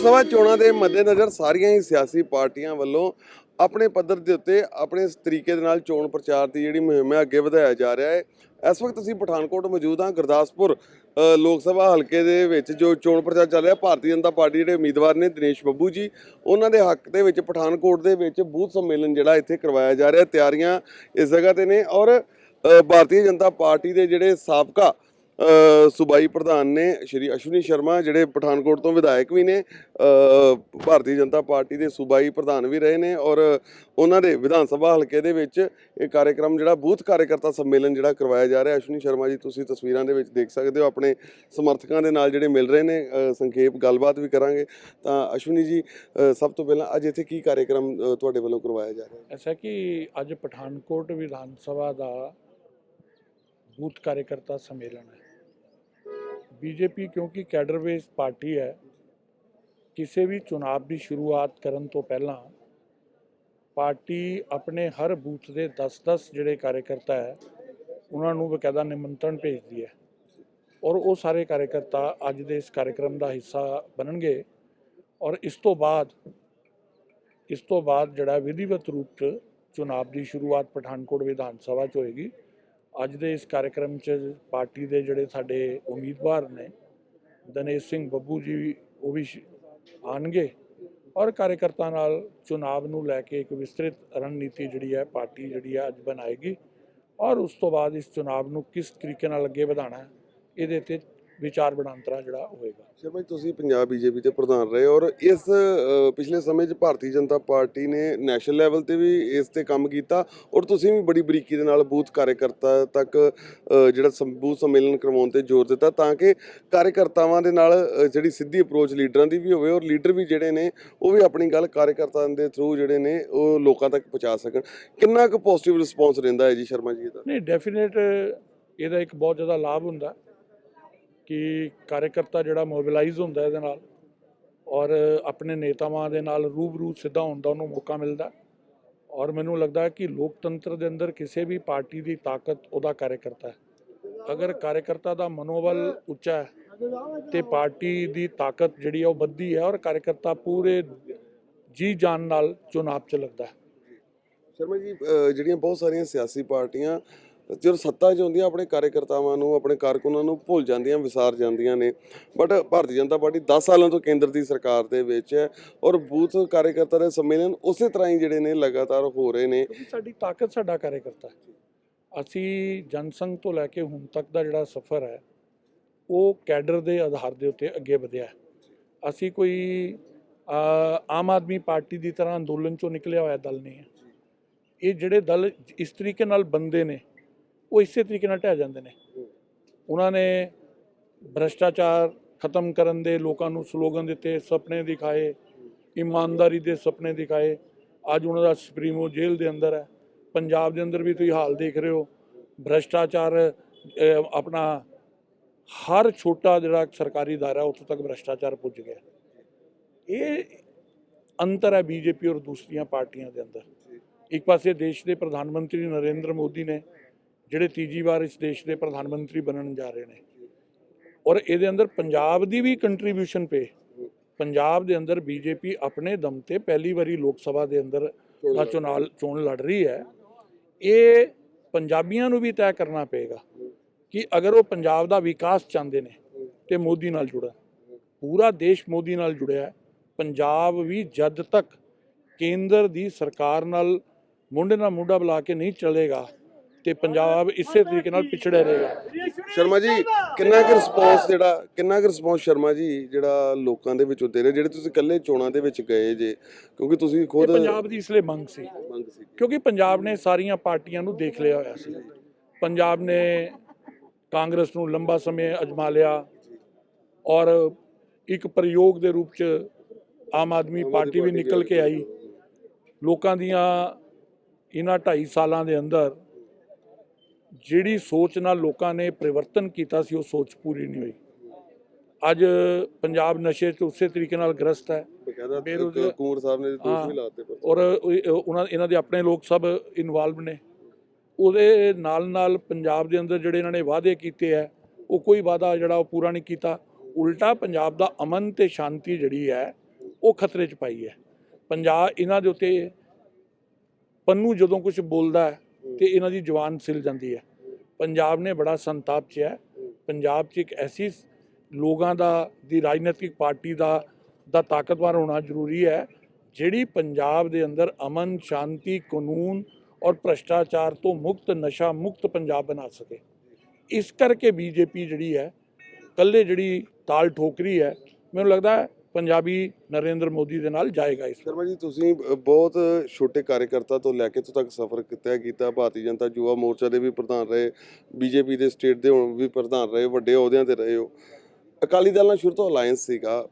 ਸਭਾ ਚੋਣਾਂ ਦੇ ਮੱਦੇਨਜ਼ਰ ਸਾਰੀਆਂ ਹੀ ਸਿਆਸੀ ਪਾਰਟੀਆਂ ਵੱਲੋਂ ਆਪਣੇ ਪੱਧਰ ਦੇ ਉੱਤੇ ਆਪਣੇ ਤਰੀਕੇ ਦੇ ਨਾਲ ਚੋਣ ਪ੍ਰਚਾਰ ਦੀ ਜਿਹੜੀ ਮੁਹਿੰਮ ਹੈ, ਅੱਗੇ ਵਧਾਇਆ ਜਾ ਰਿਹਾ ਹੈ। ਇਸ ਵਕਤ ਅਸੀਂ ਪਠਾਨਕੋਟ ਮੌਜੂਦ ਹਾਂ, ਗੁਰਦਾਸਪੁਰ ਲੋਕ ਸਭਾ ਹਲਕੇ ਦੇ ਵਿੱਚ ਜੋ ਚੋਣ ਪ੍ਰਚਾਰ ਚੱਲ ਰਿਹਾ, ਭਾਰਤੀ ਜਨਤਾ ਪਾਰਟੀ ਜਿਹੜੇ ਉਮੀਦਵਾਰ ਨੇ ਦਿਨੇਸ਼ ਬੱਬੂ ਜੀ, ਉਹਨਾਂ ਦੇ ਹੱਕ ਦੇ ਵਿੱਚ ਪਠਾਨਕੋਟ ਦੇ ਵਿੱਚ ਬੂਥ ਸੰਮੇਲਨ ਜਿਹੜਾ ਇੱਥੇ ਕਰਵਾਇਆ ਜਾ ਰਿਹਾ, ਤਿਆਰੀਆਂ ਇਸ ਜਗ੍ਹਾ ਤੇ ਨੇ ਔਰ ਭਾਰਤੀ ਜਨਤਾ ਪਾਰਟੀ ਦੇ ਜਿਹੜੇ ਸਾਬਕਾ ਸੂਬਾਈ ਪ੍ਰਧਾਨ ਨੇ ਸ਼੍ਰੀ ਅਸ਼ਵਨੀ ਸ਼ਰਮਾ, ਜਿਹੜੇ ਪਠਾਨਕੋਟ ਤੋਂ ਵਿਧਾਇਕ ਵੀ ਨੇ ਭਾਰਤੀ ਜਨਤਾ ਪਾਰਟੀ ਦੇ ਸੂਬਾਈ ਪ੍ਰਧਾਨ ਵੀ ਰਹੇ ਨੇ ਔਰ ਉਹਨਾਂ ਦੇ ਵਿਧਾਨ ਸਭਾ ਹਲਕੇ ਦੇ ਵਿੱਚ ਇਹ ਕਾਰਜਕ੍ਰਮ ਜਿਹੜਾ ਬੂਥ ਕਾਰਜਕਰਤਾ ਸੰਮੇਲਨ ਜਿਹੜਾ ਕਰਵਾਇਆ ਜਾ ਰਿਹਾ। ਅਸ਼ਵਨੀ ਸ਼ਰਮਾ ਜੀ, ਤੁਸੀਂ ਤਸਵੀਰਾਂ ਦੇ ਵਿੱਚ ਦੇਖ ਸਕਦੇ ਹੋ, ਆਪਣੇ ਸਮਰਥਕਾਂ ਦੇ ਨਾਲ ਜਿਹੜੇ ਮਿਲ ਰਹੇ ਨੇ ਸੰਖੇਪ ਗੱਲਬਾਤ ਵੀ ਕਰਾਂਗੇ। ਤਾਂ ਅਸ਼ਵਨੀ ਜੀ ਸਭ ਤੋਂ ਪਹਿਲਾਂ ਅੱਜ ਇੱਥੇ ਕੀ ਕਾਰਜਕ੍ਰਮ ਤੁਹਾਡੇ ਵੱਲੋਂ ਕਰਵਾਇਆ ਜਾ ਰਿਹਾ? ਹੈ ਐਸਾ ਕਿ ਅੱਜ ਪਠਾਨਕੋਟ ਵਿਧਾਨ ਸਭਾ ਦਾ ਬੂਥ ਕਾਰਜਕਰਤਾ ਸੰਮੇਲਨ ਹੈ। ਬੀਜੇਪੀ ਕਿਉਂਕਿ ਕੈਡਰ ਬੇਸ ਪਾਰਟੀ ਹੈ, ਕਿਸੇ ਵੀ ਚੁਣਾਵ ਦੀ ਸ਼ੁਰੂਆਤ ਕਰਨ ਤੋਂ ਪਹਿਲਾਂ ਪਾਰਟੀ ਆਪਣੇ ਹਰ ਬੂਥ ਦੇ 10-10 ਜਿਹੜੇ ਕਾਰਜਕਰਤਾ ਹੈ, ਉਹਨਾਂ ਨੂੰ ਬਕਾਇਦਾ ਨਿਮੰਤਰਣ ਭੇਜਦੀ ਹੈ। ਔਰ ਉਹ ਸਾਰੇ ਕਾਰਜਕਰਤਾ ਅੱਜ ਦੇ ਇਸ ਕਾਰਜਕ੍ਰਮ ਦਾ ਹਿੱਸਾ ਬਣਨਗੇ ਔਰ ਇਸ ਤੋਂ ਬਾਅਦ, ਇਸ ਤੋਂ ਬਾਅਦ ਜਿਹੜਾ ਵਿਧੀਵਤ ਰੂਪ 'ਚ ਚੁਣਾਵ ਦੀ ਸ਼ੁਰੂਆਤ ਪਠਾਨਕੋਟ ਵਿਧਾਨ ਸਭਾ 'ਚ ਹੋਏਗੀ ਅੱਜ ਦੇ ਇਸ ਕਾਰਜਕ੍ਰਮ 'ਚ ਪਾਰਟੀ ਦੇ ਜਿਹੜੇ ਸਾਡੇ ਉਮੀਦਵਾਰ ਨੇ, ਦਨੇਸ਼ ਸਿੰਘ ਬੱਬੂ ਜੀ ਉਹ ਵੀ ਸ਼- ਆਉਣਗੇ ਔਰ ਕਾਰਜਕਰਤਾ ਨਾਲ ਚੁਣਾਵ ਨੂੰ ਲੈ ਕੇ ਇੱਕ ਵਿਸਤ੍ਰਿਤ ਰਣਨੀਤੀ ਜਿਹੜੀ ਹੈ ਪਾਰਟੀ ਜਿਹੜੀ ਹੈ ਅੱਜ ਬਣਾਏਗੀ ਔਰ ਉਸ ਤੋਂ ਬਾਅਦ ਇਸ ਚੁਣਾਵ ਨੂੰ ਕਿਸ ਤਰੀਕੇ ਨਾਲ ਅੱਗੇ ਵਧਾਉਣਾ ਇਹਦੇ ਤੇ ਵਿਚਾਰ ਵਡਾਂਤਰਾ ਜਿਹੜਾ ਹੋਏਗਾ। ਸ਼ਰਮਾ ਜੀ ਤੁਸੀਂ ਪੰਜਾਬ ਬੀਜੇਪੀ ਦੇ ਪ੍ਰਧਾਨ ਰਹੇ ਔਰ ਇਸ ਪਿਛਲੇ ਸਮੇਂ 'ਚ ਭਾਰਤੀ ਜਨਤਾ ਪਾਰਟੀ ਨੇ ਨੈਸ਼ਨਲ ਲੈਵਲ ਤੇ ਵੀ ਇਸ ਤੇ ਕੰਮ ਕੀਤਾ ਔਰ ਤੁਸੀਂ ਵੀ ਬੜੀ ਬਰੀਕੀ ਦੇ ਨਾਲ ਬੂਥ ਕਾਰਜਕਰਤਾ ਤੱਕ ਜਿਹੜਾ ਬੂਥ ਸੰਮੇਲਨ ਕਰਵਾਉਣ ਤੇ ਜ਼ੋਰ ਦਿੱਤਾ ਤਾਂ ਕਿ ਕਾਰਜਕਰਤਾਵਾਂ ਦੇ ਨਾਲ ਜਿਹੜੀ ਸਿੱਧੀ ਅਪਰੋਚ ਲੀਡਰਾਂ ਦੀ ਵੀ ਹੋਵੇ ਔਰ ਲੀਡਰ ਵੀ ਜਿਹੜੇ ਨੇ ਉਹ ਵੀ ਆਪਣੀ ਗੱਲ ਕਾਰਜਕਰਤਾਵਾਂ ਦੇ ਥਰੂ ਜਿਹੜੇ ਨੇ ਉਹ ਲੋਕਾਂ ਤੱਕ ਪਹੁੰਚਾ ਸਕਣ। ਕਿੰਨਾ ਕੁ ਪੋਜ਼ਿਟਿਵ ਰਿਸਪੌਂਸ ਰਹਿੰਦਾ ਹੈ ਜੀ ਸ਼ਰਮਾ ਜੀ ਇਹਦਾ ਨਹੀਂ ਡੈਫੀਨੇਟ ਇਹਦਾ ਇੱਕ ਬਹੁਤ ਜ਼ਿਆਦਾ ਲਾਭ ਹੁੰਦਾ। ਕਿ ਕਾਰਜਕਰਤਾ ਜਿਹੜਾ ਮੋਬਿਲਾਈਜ਼ ਹੁੰਦਾ ਇਹਦੇ ਨਾਲ ਔਰ ਆਪਣੇ ਨੇਤਾਵਾਂ ਦੇ ਨਾਲ ਰੂਬਰੂ ਸਿੱਧਾ ਹੋਣ ਦਾ ਉਹਨੂੰ ਮੌਕਾ ਮਿਲਦਾ। ਔਰ ਮੈਨੂੰ ਲੱਗਦਾ ਹੈ ਕਿ ਲੋਕਤੰਤਰ ਦੇ ਅੰਦਰ ਕਿਸੇ ਵੀ ਪਾਰਟੀ ਦੀ ਤਾਕਤ ਉਹਦਾ ਕਾਰਜਕਰਤਾ ਹੈ। ਅਗਰ ਕਾਰਜਕਰਤਾ ਦਾ ਮਨੋਬਲ ਉੱਚਾ ਹੈ, ਤੇ ਪਾਰਟੀ ਦੀ ਤਾਕਤ ਜਿਹੜੀ ਹੈ ਉਹ ਵੱਧਦੀ ਹੈ ਔਰ ਕਾਰਜਕਰਤਾ ਪੂਰੇ ਜੀ ਜਾਨ ਨਾਲ ਚੁਣਾਵ 'ਚ ਲੱਗਦਾ ਹੈ। ਸ਼ਰਮਾ ਜੀ ਜਿਹੜੀਆਂ ਬਹੁਤ ਸਾਰੀਆਂ ਸਿਆਸੀ ਪਾਰਟੀਆਂ ਜਦੋਂ ਸੱਤਾ 'ਚ ਹੁੰਦੀਆਂ, ਆਪਣੇ ਕਾਰਜਕਰਤਾਵਾਂ ਨੂੰ, ਆਪਣੇ ਕਾਰਕੁਨਾਂ ਨੂੰ ਭੁੱਲ ਜਾਂਦੀਆਂ, ਵਿਸਾਰ ਜਾਂਦੀਆਂ ਨੇ। ਬਟ ਭਾਰਤੀ ਜਨਤਾ ਪਾਰਟੀ 10 ਸਾਲਾਂ ਤੋਂ ਕੇਂਦਰ ਦੀ ਸਰਕਾਰ ਦੇ ਵਿੱਚ ਹੈ ਔਰ ਬੂਥ ਕਾਰਜਕਰਤਾ ਦੇ ਸੰਮੇਲਨ ਉਸੇ ਤਰ੍ਹਾਂ ਹੀ ਜਿਹੜੇ ਨੇ ਲਗਾਤਾਰ ਹੋ ਰਹੇ ਨੇ। ਸਾਡੀ ਤਾਕਤ ਸਾਡਾ ਕਾਰਜਕਰਤਾ ਅਸੀਂ ਜਨਸੰਘ ਤੋਂ ਲੈ ਕੇ ਹੁਣ ਤੱਕ ਦਾ ਜਿਹੜਾ ਸਫ਼ਰ ਹੈ, ਉਹ ਕੈਡਰ ਦੇ ਆਧਾਰ ਦੇ ਉੱਤੇ ਅੱਗੇ ਵਧਿਆ ਅਸੀਂ ਕੋਈ ਆਮ ਆਦਮੀ ਪਾਰਟੀ ਦੀ ਤਰ੍ਹਾਂ ਅੰਦੋਲਨ ਚੋਂ ਨਿਕਲਿਆ ਹੋਇਆ ਦਲ ਨਹੀਂ ਹੈ। ਇਹ ਜਿਹੜੇ ਦਲ ਇਸ ਤਰੀਕੇ ਨਾਲ ਬੰਦੇ ਨੇ ਉਹ ਇਸੇ ਤਰੀਕੇ ਨਾਲ ਢਹਿ ਜਾਂਦੇ ਨੇ। ਉਹਨਾਂ ਨੇ ਭ੍ਰਸ਼ਟਾਚਾਰ ਖਤਮ ਕਰਨ ਦੇ ਲੋਕਾਂ ਨੂੰ ਸਲੋਗਨ ਦਿੱਤੇ, ਸੁਪਨੇ ਦਿਖਾਏ, ਇਮਾਨਦਾਰੀ ਦੇ ਸੁਪਨੇ ਦਿਖਾਏ। ਅੱਜ ਉਹਨਾਂ ਦਾ ਸੁਪਰੀਮੋ ਜੇਲ੍ਹ ਦੇ ਅੰਦਰ ਹੈ। ਪੰਜਾਬ ਦੇ ਅੰਦਰ ਵੀ ਤੁਸੀਂ ਹਾਲ ਦੇਖ ਰਹੇ ਹੋ। ਭ੍ਰਸ਼ਟਾਚਾਰ ਆਪਣਾ ਹਰ ਛੋਟਾ ਜਿਹੜਾ ਸਰਕਾਰੀ ਦਾਇਰਾ ਉੱਥੋਂ ਤੱਕ ਭ੍ਰਸ਼ਟਾਚਾਰ ਪੁੱਜ ਗਿਆ। ਇਹ ਅੰਤਰ ਹੈ ਬੀਜੇਪੀ ਔਰ ਦੂਸਰੀਆਂ ਪਾਰਟੀਆਂ ਦੇ ਅੰਦਰ। ਇੱਕ ਪਾਸੇ ਦੇਸ਼ ਦੇ ਪ੍ਰਧਾਨ ਮੰਤਰੀ ਨਰਿੰਦਰ ਮੋਦੀ ਨੇ ਜਿਹੜੇ ਤੀਜੀ ਵਾਰ ਇਸ ਦੇਸ਼ ਦੇ ਪ੍ਰਧਾਨ ਮੰਤਰੀ ਬਣਨ ਜਾ ਰਹੇ ਨੇ। ਔਰ ਇਹਦੇ ਅੰਦਰ ਪੰਜਾਬ ਦੀ ਵੀ ਕੰਟਰੀਬਿਊਸ਼ਨ ਪੇ। ਪੰਜਾਬ ਦੇ ਅੰਦਰ ਬੀਜੇਪੀ ਆਪਣੇ ਦਮ ਤੇ ਪਹਿਲੀ ਵਾਰੀ ਲੋਕ ਸਭਾ ਦੇ ਅੰਦਰ ਦਾ ਚੁਣਾਵ ਚੋਣ ਲੜ ਰਹੀ ਹੈ। ਇਹ ਪੰਜਾਬੀਆਂ ਨੂੰ ਵੀ ਤੈਅ ਕਰਨਾ ਪਏਗਾ ਕਿ ਅਗਰ ਉਹ ਪੰਜਾਬ ਦਾ ਵਿਕਾਸ ਚਾਹੁੰਦੇ ਨੇ ਤੇ ਮੋਦੀ ਨਾਲ ਜੁੜਨ। ਪੂਰਾ ਦੇਸ਼ ਮੋਦੀ ਨਾਲ ਜੁੜਿਆ ਹੈ। ਪੰਜਾਬ ਵੀ ਜਦ ਤੱਕ ਕੇਂਦਰ ਦੀ ਸਰਕਾਰ ਨਾਲ ਮੁੰਡੇ ਨਾਲ ਮੁੰਡਾ ਬੁਲਾ ਕੇ ਨਹੀਂ ਚੱਲੇਗਾ ਤੇ ਪੰਜਾਬ ਇਸੇ ਤਰੀਕੇ ਨਾਲ ਪਿਛੜਿਆ ਰਹੇਗਾ। ਸ਼ਰਮਾ ਜੀ ਕਿੰਨਾ ਕੁ ਰਿਸਪੌਂਸ ਜਿਹੜਾ ਕਿੰਨਾ ਕੁ ਰਿਸਪੌਂਸ ਸ਼ਰਮਾ ਜੀ ਜਿਹੜਾ ਲੋਕਾਂ ਦੇ ਵਿੱਚੋਂ ਦੇ ਰਹੇ? ਜਿਹੜੇ ਤੁਸੀਂ ਇਕੱਲੇ ਚੋਣਾਂ ਦੇ ਵਿੱਚ ਗਏ ਜੇ ਕਿਉਂਕਿ ਤੁਸੀਂ ਖੁਦ ਪੰਜਾਬ ਦੀ ਇਸ ਲਈ ਮੰਗ ਸੀ। ਮੰਗ ਸੀ। ਕਿਉਂਕਿ ਪੰਜਾਬ ਨੇ ਸਾਰੀਆਂ ਪਾਰਟੀਆਂ ਨੂੰ ਦੇਖ ਲਿਆ ਹੋਇਆ ਸੀ। ਪੰਜਾਬ ਨੇ ਕਾਂਗਰਸ ਨੂੰ ਲੰਬਾ ਸਮੇਂ ਅਜਮਾ ਲਿਆ ਔਰ ਇੱਕ ਪ੍ਰਯੋਗ ਦੇ ਰੂਪ ਚ ਆਮ ਆਦਮੀ ਪਾਰਟੀ ਵੀ ਨਿਕਲ ਕੇ ਆਈ। ਲੋਕਾਂ ਦੀਆਂ ਇਹਨਾਂ 2.5 ਸਾਲਾਂ ਦੇ ਅੰਦਰ ਜਿਹੜੀ ਸੋਚ ਨਾਲ ਲੋਕਾਂ ਨੇ ਪਰਿਵਰਤਨ ਕੀਤਾ ਸੀ ਉਹ ਸੋਚ ਪੂਰੀ ਨਹੀਂ ਹੋਈ। ਅੱਜ ਪੰਜਾਬ ਨਸ਼ੇ 'ਚ ਉਸੇ ਤਰੀਕੇ ਨਾਲ ਗ੍ਰਸਤ ਹੈ। ਕੁਮਾਰ ਸਾਹਿਬ ਨੇ ਦੋਸ਼। ਵੀ ਲਾਤੇ ਪਰ। ਔਰ ਉਹ- ਉਹਨਾਂ ਇਹਨਾਂ ਦੇ ਆਪਣੇ ਲੋਕ ਸਭ ਇਨਵੋਲਵ ਨੇ। ਉਹਦੇ ਨਾਲ ਨਾਲ ਪੰਜਾਬ ਦੇ ਅੰਦਰ ਜਿਹੜੇ ਇਹਨਾਂ ਨੇ ਵਾਅਦੇ ਕੀਤੇ ਹੈ ਉਹ ਕੋਈ ਵਾਅਦਾ ਜਿਹੜਾ ਉਹ ਪੂਰਾ ਨਹੀਂ ਕੀਤਾ। ਉਲਟਾ ਪੰਜਾਬ ਦਾ ਅਮਨ ਤੇ ਸ਼ਾਂਤੀ ਜਿਹੜੀ ਹੈ ਉਹ ਖਤਰੇ 'ਚ ਪਾਈ ਹੈ। ਪੰਜਾਬ ਇਹਨਾਂ ਦੇ ਉੱਤੇ ਪੰਨੂ ਜਦੋਂ ਕੁਝ ਬੋਲਦਾ ਹੈ ਤੇ ਇਹਨਾਂ ਦੀ ਜਵਾਨ ਸਿਲ ਜਾਂਦੀ ਹੈ। ਪੰਜਾਬ ਨੇ ਬੜਾ ਸੰਤਾਪ 'ਚ ਹੈ। ਪੰਜਾਬ 'ਚ ਇੱਕ ਐਸੀ ਲੋਕਾਂ ਦਾ, ਦੀ ਰਾਜਨੀਤਿਕ ਪਾਰਟੀ ਦਾ ਦਾ ਤਾਕਤਵਰ ਹੋਣਾ ਜ਼ਰੂਰੀ ਹੈ, ਜਿਹੜੀ ਪੰਜਾਬ ਦੇ ਅੰਦਰ ਅਮਨ, ਸ਼ਾਂਤੀ, ਕਾਨੂੰਨ ਔਰ ਭ੍ਰਸ਼ਟਾਚਾਰ ਤੋਂ ਮੁਕਤ, ਨਸ਼ਾ ਮੁਕਤ ਪੰਜਾਬ ਬਣਾ ਸਕੇ। ਇਸ ਕਰਕੇ ਬੀਜੇਪੀ ਜਿਹੜੀ ਹੈ ਕੱਲੇ ਜਿਹੜੀ ਤਾਲ ਠੋਕਰੀ ਹੈ, ਮੈਨੂੰ ਲੱਗਦਾ ਪੰਜਾਬੀ ਨਰਿੰਦਰ ਮੋਦੀ ਦੇ ਨਾਲ ਜਾਏਗਾ ਇਸ ਸ਼ਰਮਾ ਜੀ ਤੁਸੀਂ ਬਹੁਤ ਛੋਟੇ ਕਾਰਜਕਰਤਾ ਤੋਂ ਲੈ ਕੇ ਤੱਕ ਸਫ਼ਰ ਕੀਤਾ ਕੀਤਾ ਭਾਰਤੀ ਜਨਤਾ ਯੁਵਾ ਮੋਰਚਾ ਦੇ ਵੀ ਪ੍ਰਧਾਨ ਰਹੇ ਬੀਜੇਪੀ ਦੇ ਸਟੇਟ ਦੇ ਹੁਣ ਵੀ ਪ੍ਰਧਾਨ ਰਹੇ ਵੱਡੇ ਅਹੁਦਿਆਂ ਤੇ ਰਹੇ ਹੋ। ਅਕਾਲੀ ਦਲ ਨਾਲ ਸ਼ੁਰੂ ਤੋਂ ਅਲਾਈਅੰਸ ਸੀਗਾ।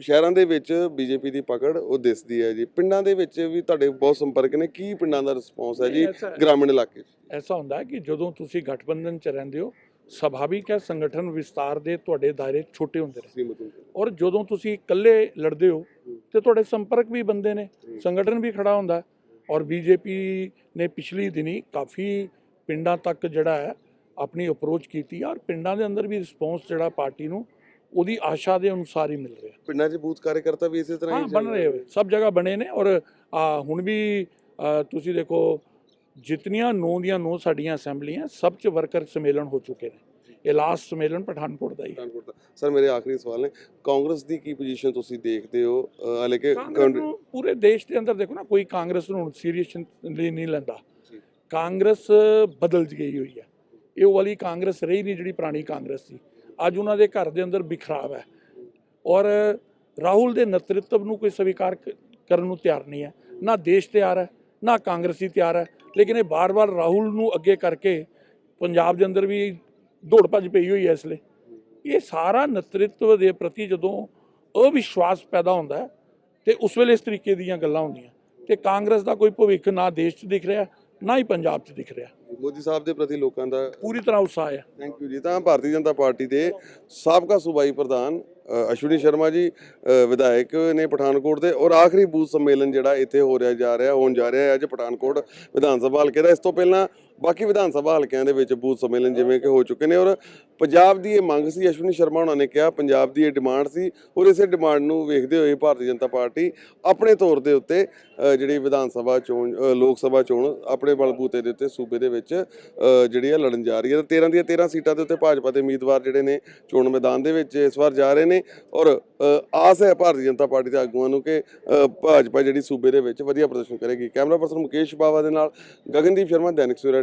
ਸ਼ਹਿਰਾਂ ਦੇ ਵਿੱਚ ਬੀਜੇਪੀ ਦੀ ਪਕੜ ਉਹ ਦਿਸਦੀ ਹੈ ਜੀ। ਪਿੰਡਾਂ ਦੇ ਵਿੱਚ ਵੀ ਤੁਹਾਡੇ ਬਹੁਤ ਸੰਪਰਕ ਨੇ। ਕੀ ਪਿੰਡਾਂ ਦਾ ਰਿਸਪੌਂਸ ਹੈ ਜੀ ਗ੍ਰਾਮੀਣ ਇਲਾਕੇ ਐਸਾ ਹੁੰਦਾ ਹੈ ਕਿ ਜਦੋਂ ਤੁਸੀਂ ਗਠਬੰਧਨ ਚ ਰਹਿੰਦੇ ਹੋ ਸੁਭਾਵਿਕ ਹੈ ਸੰਗਠਨ ਵਿਸਤਾਰ ਦੇ ਤੁਹਾਡੇ ਦਾਇਰੇ ਛੋਟੇ ਹੁੰਦੇ ਨੇ। ਔਰ ਜਦੋਂ ਤੁਸੀਂ ਇਕੱਲੇ ਲੜਦੇ ਹੋ ਤੇ ਤੁਹਾਡੇ ਸੰਪਰਕ ਵੀ ਬੰਦੇ ਨੇ ਸੰਗਠਨ ਵੀ ਖੜਾ ਹੁੰਦਾ। ਔਰ ਬੀਜੇਪੀ ਨੇ ਪਿਛਲੀ ਦਿਨੀ ਕਾਫੀ ਪਿੰਡਾਂ ਤੱਕ ਜਿਹੜਾ ਹੈ ਆਪਣੀ ਅਪਰੋਚ ਕੀਤੀ ਔਰ ਪਿੰਡਾਂ ਦੇ ਅੰਦਰ ਵੀ ਰਿਸਪੌਂਸ ਜਿਹੜਾ ਪਾਰਟੀ ਨੂੰ ਉਹਦੀ ਆਸ਼ਾ ਦੇ ਅਨੁਸਾਰ ਹੀ ਮਿਲ ਰਿਹਾ। ਪਿੰਡਾਂ 'ਚ ਬੂਥ ਕਾਰਜਕਰਤਾ ਵੀ ਇਸੇ ਤਰ੍ਹਾਂ ਹਾਂ ਬਣ ਰਹੇ ਹੋਏ ਸਭ ਜਗ੍ਹਾ ਬਣੇ ਨੇ। ਔਰ ਹੁਣ ਵੀ ਤੁਸੀਂ ਦੇਖੋ ਜਿਤਨੀਆਂ ਨੌ ਦੀਆਂ ਨੌ ਸਾਡੀਆਂ ਅਸੈਂਬਲੀਆਂ ਸਭ 'ਚ ਵਰਕਰ ਸੰਮੇਲਨ ਹੋ ਚੁੱਕੇ ਨੇ। ਇਹ ਲਾਸਟ ਸੰਮੇਲਨ ਪਠਾਨਕੋਟ ਦਾ ਹੀ ਹੈ। ਪਠਾਨਕੋਟ ਦਾ। ਸਰ ਮੇਰੇ ਆਖਰੀ ਸਵਾਲ ਨੇ ਕਾਂਗਰਸ ਦੀ ਕੀ ਪੋਜੀਸ਼ਨ ਤੁਸੀਂ ਦੇਖਦੇ ਹੋ? ਹਾਲੇ ਕਿ ਕਾਂਗਰਸ ਨੂੰ ਪੂਰੇ ਦੇਸ਼ ਦੇ ਅੰਦਰ ਦੇਖੋ ਨਾ ਕੋਈ ਕਾਂਗਰਸ ਨੂੰ ਸੀਰੀਅਸ ਲਈ ਨਹੀਂ ਲੈਂਦਾ। ਕਾਂਗਰਸ ਬਦਲ ਗਈ ਹੋਈ ਹੈ। ਇਹ ਵਾਲੀ ਕਾਂਗਰਸ ਰਹੀ ਨਹੀਂ ਜਿਹੜੀ ਪੁਰਾਣੀ ਕਾਂਗਰਸ ਸੀ। ਅੱਜ ਉਹਨਾਂ ਦੇ ਘਰ ਦੇ ਅੰਦਰ ਬਿਖਰਾਵ ਹੈ। ਔਰ ਰਾਹੁਲ ਦੇ ਨੇਤਰਤਵ ਨੂੰ ਕੋਈ ਸਵੀਕਾਰ ਕਰਨ ਨੂੰ ਤਿਆਰ ਨਹੀਂ ਹੈ। ਨਾ ਦੇਸ਼ ਤਿਆਰ ਹੈ ਨਾ ਕਾਂਗਰਸੀ ਤਿਆਰ ਹੈ। ਲੇਕਿਨ ਇਹ ਬਾਰ-ਬਾਰ ਰਾਹੁਲ ਨੂੰ ਅੱਗੇ ਕਰਕੇ ਪੰਜਾਬ ਦੇ ਅੰਦਰ ਵੀ ਦੌੜ ਭੱਜ ਪਈ ਹੋਈ ਹੈ ਇਸ ਲਈ। ਇਹ ਸਾਰਾ ਨੇਤਰਤਵ ਦੇ ਪ੍ਰਤੀ ਜਦੋਂ ਅਵਿਸ਼ਵਾਸ ਪੈਦਾ ਹੁੰਦਾ ਤੇ ਉਸ ਵੇਲੇ ਇਸ ਤਰੀਕੇ ਦੀਆਂ ਗੱਲਾਂ ਹੁੰਦੀਆਂ। ਤੇ ਕਾਂਗਰਸ ਦਾ ਕੋਈ ਭਵਿੱਖ ਨਾ ਦੇਸ਼ 'ਚ ਦਿਖ ਰਿਹਾ ਨਾ ਹੀ ਪੰਜਾਬ 'ਚ ਦਿਖ ਰਿਹਾ। ਮੋਦੀ ਸਾਹਿਬ ਦੇ ਪ੍ਰਤੀ ਲੋਕਾਂ ਦਾ ਪੂਰੀ ਤਰ੍ਹਾਂ ਉਤਸ਼ਾਹ ਹੈ। ਥੈਂਕ ਯੂ ਜੀ। ਤਾਂ ਭਾਰਤੀ ਜਨਤਾ ਪਾਰਟੀ ਦੇ ਸਾਬਕਾ ਸੂਬਾਈ ਪ੍ਰਧਾਨ ਅਸ਼ਵਨੀ ਸ਼ਰਮਾ ਜੀ ਵਿਧਾਇਕ ਨੇ ਪਠਾਨਕੋਟ ਦੇ ਔਰ ਆਖਰੀ ਬੂਥ ਸੰਮੇਲਨ ਜਿਹੜਾ ਇੱਥੇ ਹੋ ਰਿਹਾ, ਜਾ ਰਿਹਾ, ਹੋਣ ਜਾ ਰਿਹਾ ਹੈ ਅੱਜ ਪਠਾਨਕੋਟ ਵਿਧਾਨ ਸਭਾ ਹਲਕੇ ਦਾ। ਇਸ ਤੋਂ ਪਹਿਲਾਂ ਬਾਕੀ ਵਿਧਾਨ ਸਭਾ ਹਲਕਿਆਂ ਦੇ ਵਿੱਚ ਬੂਥ ਸੰਮੇਲਨ ਜਿਵੇਂ ਕਿ ਹੋ ਚੁੱਕੇ ਨੇ ਔਰ ਪੰਜਾਬ ਦੀ ਇਹ ਮੰਗ ਸੀ, ਅਸ਼ਵਨੀ ਸ਼ਰਮਾ ਉਹਨਾਂ ਨੇ ਕਿਹਾ, ਪੰਜਾਬ ਦੀ ਇਹ ਡਿਮਾਂਡ ਸੀ ਔਰ ਇਸੇ ਡਿਮਾਂਡ ਨੂੰ ਵੇਖਦੇ ਹੋਏ ਭਾਰਤੀ ਜਨਤਾ ਪਾਰਟੀ ਆਪਣੇ ਤੌਰ ਦੇ ਉੱਤੇ ਜਿਹੜੀ ਵਿਧਾਨ ਸਭਾ ਚੋਣ ਲੋਕ ਸਭਾ ਚੋਣ ਆਪਣੇ ਬਲਬੂਤੇ ਦੇ ਉੱਤੇ ਸੂਬੇ ਦੇ ਵਿੱਚ ਜਿਹੜੀ ਆ ਲੜਨ ਜਾ ਰਹੀ ਹੈ। ਤੇ 13 ਦੀਆਂ 13 ਸੀਟਾਂ ਦੇ ਉੱਤੇ ਭਾਜਪਾ ਦੇ ਉਮੀਦਵਾਰ ਜਿਹੜੇ ਨੇ ਚੋਣ ਮੈਦਾਨ ਦੇ ਵਿੱਚ ਇਸ ਵਾਰ ਜਾ ਰਹੇ ਨੇ ਔਰ ਆਸ ਹੈ ਭਾਰਤੀ ਜਨਤਾ ਪਾਰਟੀ ਦੇ ਆਗੂਆਂ ਨੂੰ ਕਿ ਭਾਜਪਾ ਜਿਹੜੀ ਸੂਬੇ ਦੇ ਵਿੱਚ ਵਧੀਆ ਪ੍ਰਦਰਸ਼ਨ ਕਰੇਗੀ। ਕੈਮਰਾ ਪਰਸਨ ਮੁਕੇਸ਼ ਬਾਵਾ ਦੇ ਨਾਲ ਗਗਨਦੀਪ ਸ਼ਰਮਾ, ਦੈਨਿਕ ਸਵੇਰਾ